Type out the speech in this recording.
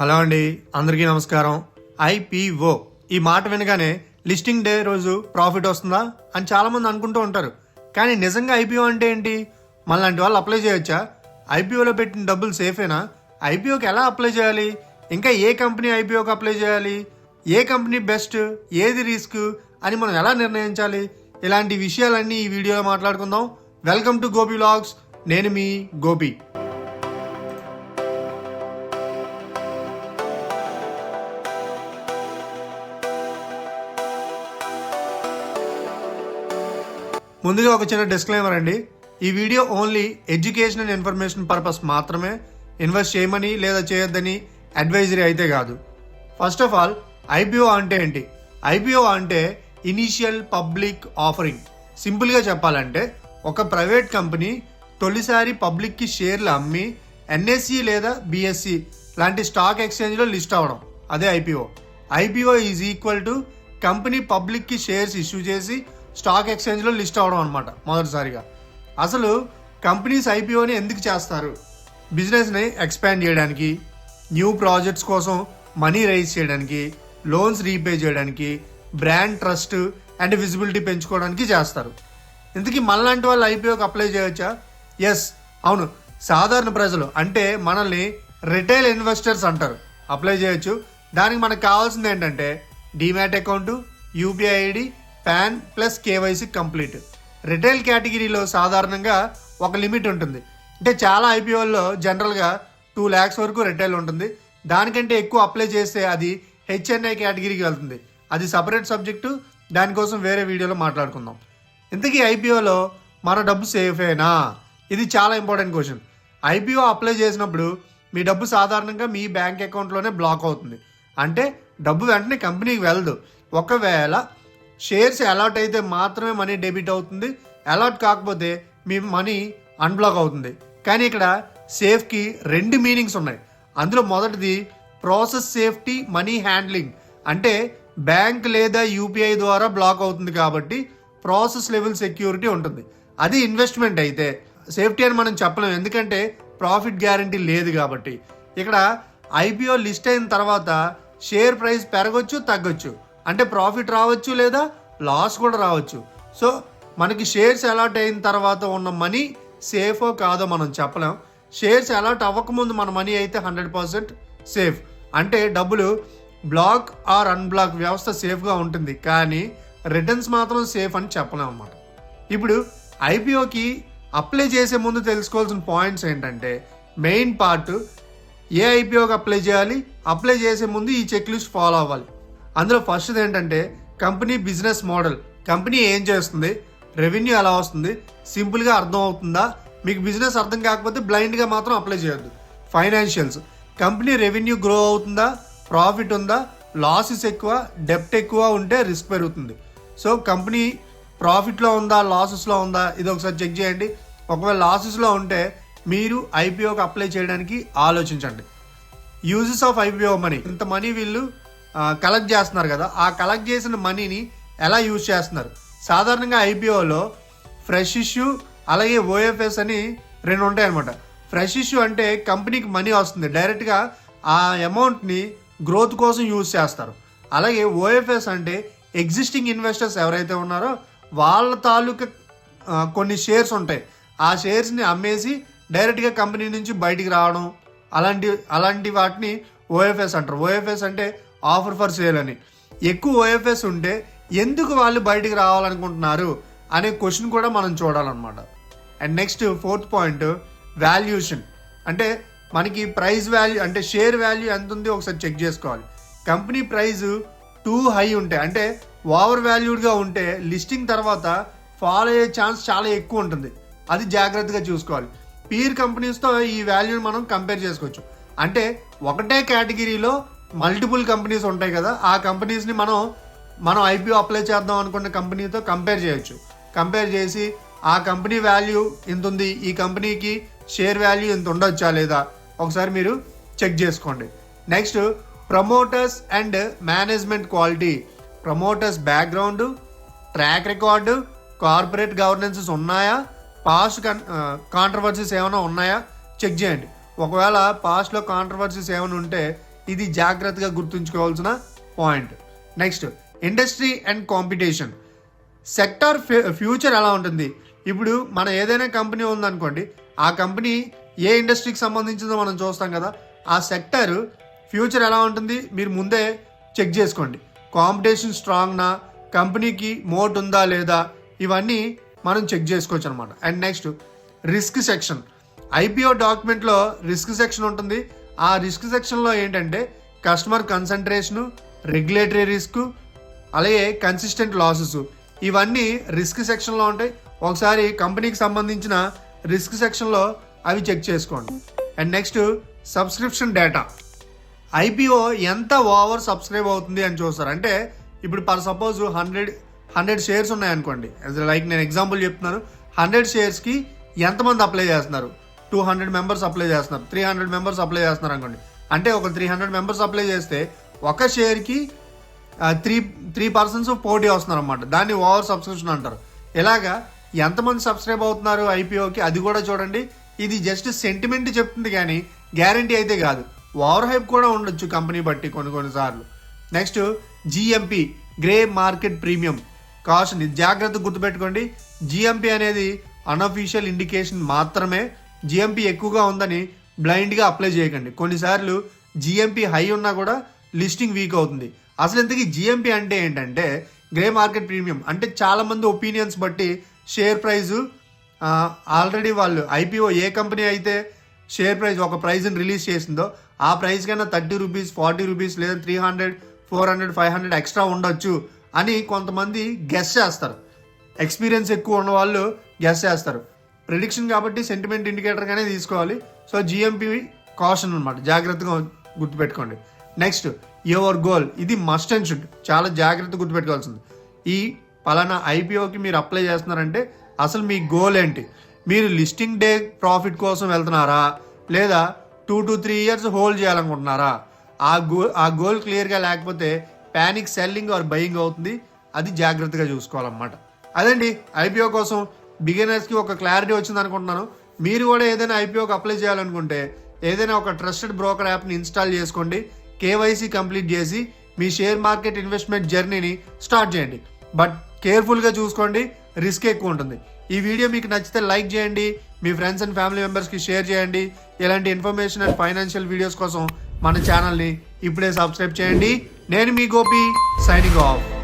Hello అండి అందరికీ నమస్కారం. ఐపీఓ ఈ మాట వినగానే లిస్టింగ్ డే రోజు ప్రాఫిట్ వస్తుందా అని చాలామంది అనుకుంటూ ఉంటారు. కానీ నిజంగా ఐపీఓ అంటే ఏంటి? మనలాంటి వాళ్ళు అప్లై చేయొచ్చా? ఐపీఓలో పెట్టిన డబ్బులు సేఫేనా? ఐపీఓకి ఎలా అప్లై చేయాలి? ఇంకా ఏ కంపెనీ ఐపీఓకి అప్లై చేయాలి? ఏ కంపెనీ బెస్ట్? ఏది రిస్క్? అని మనం ఎలా నిర్ణయించాలి? ఇలాంటి విషయాలన్నీ ఈ వీడియోలో మాట్లాడుకుందాం. Welcome to Gopi vlogs. నేను మీ గోపి. ముందుగా ఒక చిన్న డిస్క్లైమర్ అండి. ఈ video only education and information purpose మాత్రమే. ఇన్వెస్ట్ చేయమని లేదా చేయొద్దని అడ్వైజరీ అయితే కాదు. ఫస్ట్ ఆఫ్ ఆల్ ఐపీఓ అంటే ఏంటి? ఐపీఓ అంటే ఇనీషియల్ పబ్లిక్ ఆఫరింగ్ సింపుల్గా చెప్పాలంటే ఒక ప్రైవేట్ కంపెనీ తొలిసారి పబ్లిక్కి షేర్లు అమ్మి ఎన్ఎస్సి లేదా బిఎస్సి లాంటి స్టాక్ ఎక్స్చేంజ్లో లిస్ట్ అవ్వడం. అదే IPO IPO is equal to company పబ్లిక్కి షేర్స్ ఇష్యూ చేసి స్టాక్ ఎక్స్చేంజ్లో లిస్ట్ అవ్వడం అనమాట మొదటిసారిగా. అసలు కంపెనీస్ ఐపీఓని ఎందుకు చేస్తారు? బిజినెస్ని ఎక్స్పాండ్ చేయడానికి న్యూ ప్రాజెక్ట్స్ కోసం మనీ రైజ్ చేయడానికి లోన్స్ రీపే చేయడానికి బ్రాండ్ ట్రస్ట్ అండ్ విజిబిలిటీ పెంచుకోవడానికి చేస్తారు. ఇంతకీ మనలాంటి వాళ్ళు ఐపీఓకి అప్లై చేయవచ్చా ఎస్ అవును. సాధారణ ప్రజలు అంటే మనల్ని రిటైల్ ఇన్వెస్టర్స్ అంటారు. అప్లై చేయొచ్చు. దానికి మనకు కావాల్సింది ఏంటంటే demat account UPI ID PAN plus KYC complete retail కేటగిరీలో సాధారణంగా ఒక లిమిట్ ఉంటుంది. అంటే చాలా ఐపీఓల్లో జనరల్గా టూ ల్యాక్స్ వరకు రిటైల్ ఉంటుంది. దానికంటే ఎక్కువ అప్లై చేస్తే అది హెచ్ఎన్ఐ కేటగిరీకి వెళ్తుంది. అది సపరేట్ సబ్జెక్టు దానికోసం వేరే వీడియోలో మాట్లాడుకుందాం. ఇంతకీ ఐపీఓలో మన డబ్బు సేఫేనా ఇది చాలా ఇంపార్టెంట్ క్వశ్చన్ ఐపీఓ అప్లై చేసినప్పుడు మీ డబ్బు సాధారణంగా మీ బ్యాంక్ అకౌంట్లోనే బ్లాక్ అవుతుంది. అంటే డబ్బు వెంటనే కంపెనీకి వెళ్ళదు ఒకవేళ షేర్స్ అలాట్ అయితే మాత్రమే మనీ డెబిట్ అవుతుంది. అలాట్ కాకపోతే మీ మనీ అన్బ్లాక్ అవుతుంది. కానీ ఇక్కడ సేఫ్కి రెండు మీనింగ్స్ ఉన్నాయి. అందులో మొదటిది ప్రాసెస్ సేఫ్టీ మనీ హ్యాండ్లింగ్. అంటే బ్యాంక్ లేదా యూపీఐ ద్వారా బ్లాక్ అవుతుంది కాబట్టి ప్రాసెస్ లెవెల్ సెక్యూరిటీ ఉంటుంది. అది ఇన్వెస్ట్మెంట్ అయితే. సేఫ్టీ అని మనం చెప్పలేం. ఎందుకంటే ప్రాఫిట్ గ్యారంటీ లేదు కాబట్టి. ఇక్కడ ఐపీఓ లిస్ట్ అయిన తర్వాత షేర్ ప్రైస్ పెరగొచ్చు తగ్గొచ్చు. అంటే ప్రాఫిట్ రావచ్చు లేదా లాస్ కూడా రావచ్చు. సో మనకి షేర్స్ అలాట్ అయిన తర్వాత ఉన్న మనీ సేఫో కాదో మనం చెప్పలేం. షేర్స్ అలాట్ అవ్వకముందు మన మనీ అయితే హండ్రెడ్ పర్సెంట్ సేఫ్ అంటే డబ్బులు బ్లాక్ ఆర్ అన్బ్లాక్ వ్యవస్థ సేఫ్గా ఉంటుంది. కానీ రిటర్న్స్ మాత్రం సేఫ్ అని చెప్పలేం అన్నమాట. ఇప్పుడు ఐపీఓకి అప్లై చేసే ముందు తెలుసుకోవాల్సిన పాయింట్స్ ఏంటంటే మెయిన్ పార్ట్ ఏ ఐపీఓకి అప్లై చేయాలి అప్లై చేసే ముందు ఈ చెక్ లిస్ట్ ఫాలో అవ్వాలి. అందులో ఫస్ట్ ఏంటంటే కంపెనీ బిజినెస్ మోడల్ కంపెనీ ఏం చేస్తుంది? రెవెన్యూ ఎలా వస్తుంది? సింపుల్గా అర్థం అవుతుందా మీకు బిజినెస్ అర్థం కాకపోతే బ్లైండ్గా మాత్రం అప్లై చేయొద్దు. ఫైనాన్షియల్స్ కంపెనీ రెవెన్యూ గ్రో అవుతుందా? ప్రాఫిట్ ఉందా? లాసెస్ ఎక్కువ డెప్ట్ ఎక్కువ ఉంటే రిస్క్ పెరుగుతుంది. సో కంపెనీ ప్రాఫిట్లో ఉందా? లాసెస్లో ఉందా? ఇది ఒకసారి చెక్ చేయండి. ఒకవేళ లాసెస్లో ఉంటే మీరు ఐపీఓకి అప్లై చేయడానికి ఆలోచించండి. యూజెస్ ఆఫ్ ఐపీఓ మనీ ఇంత మనీ వీళ్ళు కలెక్ట్ చేస్తున్నారు కదా. ఆ కలెక్ట్ చేసిన మనీని ఎలా యూజ్ చేస్తున్నారు? సాధారణంగా ఐపీఓలో ఫ్రెష్ ఇష్యూ అలాగే ఓఎఫ్ఎస్ అని రెండు ఉంటాయి అనమాట ఫ్రెష్ ఇష్యూ అంటే కంపెనీకి మనీ వస్తుంది. డైరెక్ట్గా ఆ అమౌంట్ని గ్రోత్ కోసం యూజ్ చేస్తారు. అలాగే ఓఎఫ్ఎస్ అంటే ఎగ్జిస్టింగ్ ఇన్వెస్టర్స్ ఎవరైతే ఉన్నారో వాళ్ళ తాలూకా కొన్ని షేర్స్ ఉంటాయి. ఆ షేర్స్ని అమ్మేసి డైరెక్ట్గా కంపెనీ నుంచి బయటికి రావడం అలాంటి అలాంటి వాటిని ఓఎఫ్ఎస్ అంటారు. ఓఎఫ్ఎస్ అంటే ఆఫర్ ఫర్ సేల్ అని. ఎక్కువ ఓఎఫ్ఎస్ ఉంటే ఎందుకు వాళ్ళు బయటికి రావాలనుకుంటున్నారు అనే క్వశ్చన్ కూడా మనం చూడాలన్నమాట. And next fourth point valuation అంటే మనకి ప్రైస్ వాల్యూ అంటే షేర్ వాల్యూ ఎంత ఉంది ఒకసారి చెక్ చేసుకోవాలి. కంపెనీ ప్రైస్ టూ హై ఉంటే అంటే ఓవర్ వాల్యూడ్గా ఉంటే లిస్టింగ్ తర్వాత ఫాలో అయ్యే ఛాన్స్ చాలా ఎక్కువ ఉంటుంది. అది జాగ్రత్తగా చూసుకోవాలి. పీర్ కంపెనీస్తో ఈ వాల్యూని మనం కంపేర్ చేసుకోవచ్చు. అంటే ఒకటే కేటగిరీలో మల్టిపుల్ కంపెనీస్ ఉంటాయి కదా ఆ కంపెనీస్ని మనం మనం ఐపీఓ అప్లై చేద్దాం అనుకున్న కంపెనీతో కంపేర్ చేయొచ్చు. కంపేర్ చేసి ఆ కంపెనీ వాల్యూ ఇంత ఉంది ఈ కంపెనీకి షేర్ వాల్యూ ఇంత ఉండొచ్చా లేదా ఒకసారి మీరు చెక్ చేసుకోండి. Next promoters and management quality. Promoters background track record corporate governances ఉన్నాయా పాస్ట్ కన్ కాంట్రవర్సీస్ ఏమైనా ఉన్నాయా చెక్ చేయండి. ఒకవేళ పాస్ట్లో కాంట్రవర్సీస్ ఏమైనా ఉంటే ఇది జాగ్రత్తగా గుర్తుంచుకోవాల్సిన point. Next industry and competition sector future ఎలా ఉంటుంది? ఇప్పుడు మన ఏదైనా కంపెనీ ఉందనుకోండి ఆ కంపెనీ ఏ ఇండస్ట్రీకి సంబంధించిందో మనం చూస్తాం కదా ఆ సెక్టర్ ఫ్యూచర్ ఎలా ఉంటుంది? మీరు ముందే చెక్ చేసుకోండి. కాంపిటీషన్ స్ట్రాంగ్నా కంపెనీకి మోట్ ఉందా లేదా? ఇవన్నీ మనం చెక్ చేసుకోవచ్చు అనమాట and next risk section IPO డాక్యుమెంట్లో risk section ఉంటుంది. ఆ రిస్క్ సెక్షన్లో ఏంటంటే కస్టమర్ కన్సంట్రేషను రెగ్యులేటరీ రిస్క్ అలాగే కన్సిస్టెంట్ లాసెస్ ఇవన్నీ రిస్క్ సెక్షన్లో ఉంటాయి. ఒకసారి కంపెనీకి సంబంధించిన రిస్క్ సెక్షన్లో అవి చెక్ చేసుకోండి. And next subscription data. IPO ఎంత ఓవర్ సబ్స్క్రైబ్ అవుతుంది అని చూస్తారు. అంటే ఇప్పుడు per suppose hundred hundred shares ఉన్నాయనుకోండి. లైక్ నేను ఎగ్జాంపుల్ చెప్తున్నాను. హండ్రెడ్ షేర్స్కి ఎంతమంది అప్లై చేస్తున్నారు? టూ హండ్రెడ్ మెంబర్స్ అప్లై చేస్తున్నారు. త్రీ హండ్రెడ్ మెంబర్స్ అప్లై చేస్తున్నారు అనుకోండి. అంటే ఒక త్రీ హండ్రెడ్ మెంబర్స్ అప్లై చేస్తే ఒక షేర్కి త్రీ త్రీ పర్సన్స్ పోటీ వస్తున్నారు అనమాట దాన్ని ఓవర్ సబ్స్క్రిప్షన్ అంటారు. ఇలాగా ఎంతమంది సబ్స్క్రైబ్ అవుతున్నారు ఐపీఓకి అది కూడా చూడండి. ఇది జస్ట్ సెంటిమెంట్ చెప్తుంది కానీ గ్యారంటీ అయితే కాదు. ఓవర్ హైప్ కూడా ఉండొచ్చు కంపెనీ బట్టి కొన్ని కొన్నిసార్లు next GMP grey market premium కాస్ట్ని జాగ్రత్త గుర్తుపెట్టుకోండి. జిఎంపి అనేది అన్అఫీషియల్ ఇండికేషన్ మాత్రమే. జిఎంపి ఎక్కువగా ఉందని బ్లైండ్గా అప్లై చేయకండి. కొన్నిసార్లు జిఎంపి హై ఉన్నా కూడా లిస్టింగ్ వీక్ అవుతుంది. అసలు ఇంతకీ జిఎంపి అంటే ఏంటంటే గ్రే మార్కెట్ ప్రీమియం అంటే చాలామంది ఒపీనియన్స్ బట్టి షేర్ ప్రైజు ఆల్రెడీ వాళ్ళు ఐపీఓ ఏ కంపెనీ అయితే షేర్ ప్రైస్ ఒక ప్రైజ్ని రిలీజ్ చేసిందో ఆ ప్రైస్ కన్నా థర్టీ రూపీస్ ఫార్టీ రూపీస్ లేదా three hundred four hundred five hundred extra ఉండొచ్చు అని కొంతమంది గెస్ చేస్తారు. ఎక్స్పీరియన్స్ ఎక్కువ ఉన్న వాళ్ళు గెస్ చేస్తారు. ప్రిడిక్షన్ కాబట్టి సెంటిమెంట్ ఇండికేటర్గానే తీసుకోవాలి. సో జిఎంపి కాషన్ అనమాట జాగ్రత్తగా గుర్తుపెట్టుకోండి. నెక్స్ట్ యువర్ గోల్ ఇది మస్ట్ అండ్ షుడ్ చాలా జాగ్రత్త గుర్తుపెట్టుకోవాల్సింది. ఈ పలానా ఐపీఓకి మీరు అప్లై చేస్తున్నారంటే అసలు మీ గోల్ ఏంటి? మీరు లిస్టింగ్ డే ప్రాఫిట్ కోసం వెళ్తున్నారా? లేదా two to three years hold చేయాలనుకుంటున్నారా? ఆ గోల్ ఆ గోల్ క్లియర్గా లేకపోతే ప్యానిక్ సెల్లింగ్ ఆర్ బయింగ్ అవుతుంది. అది జాగ్రత్తగా చూసుకోవాలన్నమాట. అదండి ఐపీఓ కోసం బిగినర్స్కి ఒక క్లారిటీ వచ్చింది అనుకుంటున్నాను. మీరు కూడా ఏదైనా ఐపీఓకి అప్లై చేయాలనుకుంటే ఏదైనా ఒక ట్రస్టెడ్ బ్రోకర్ యాప్ని ఇన్స్టాల్ చేసుకోండి. కేవైసీ కంప్లీట్ చేసి మీ షేర్ మార్కెట్ ఇన్వెస్ట్మెంట్ జర్నీని స్టార్ట్ చేయండి. బట్ కేర్ఫుల్గా చూసుకోండి రిస్క్ ఎక్కువ ఉంటుంది. ఈ వీడియో మీకు నచ్చితే లైక్ చేయండి మీ ఫ్రెండ్స్ అండ్ ఫ్యామిలీ మెంబర్స్కి షేర్ చేయండి. ఇలాంటి ఇన్ఫర్మేషన్ అండ్ ఫైనాన్షియల్ వీడియోస్ కోసం మన ఛానల్ని ఇప్పుడే సబ్స్క్రైబ్ చేయండి. నేను మీ గోపి సైనింగ్ ఆఫ్.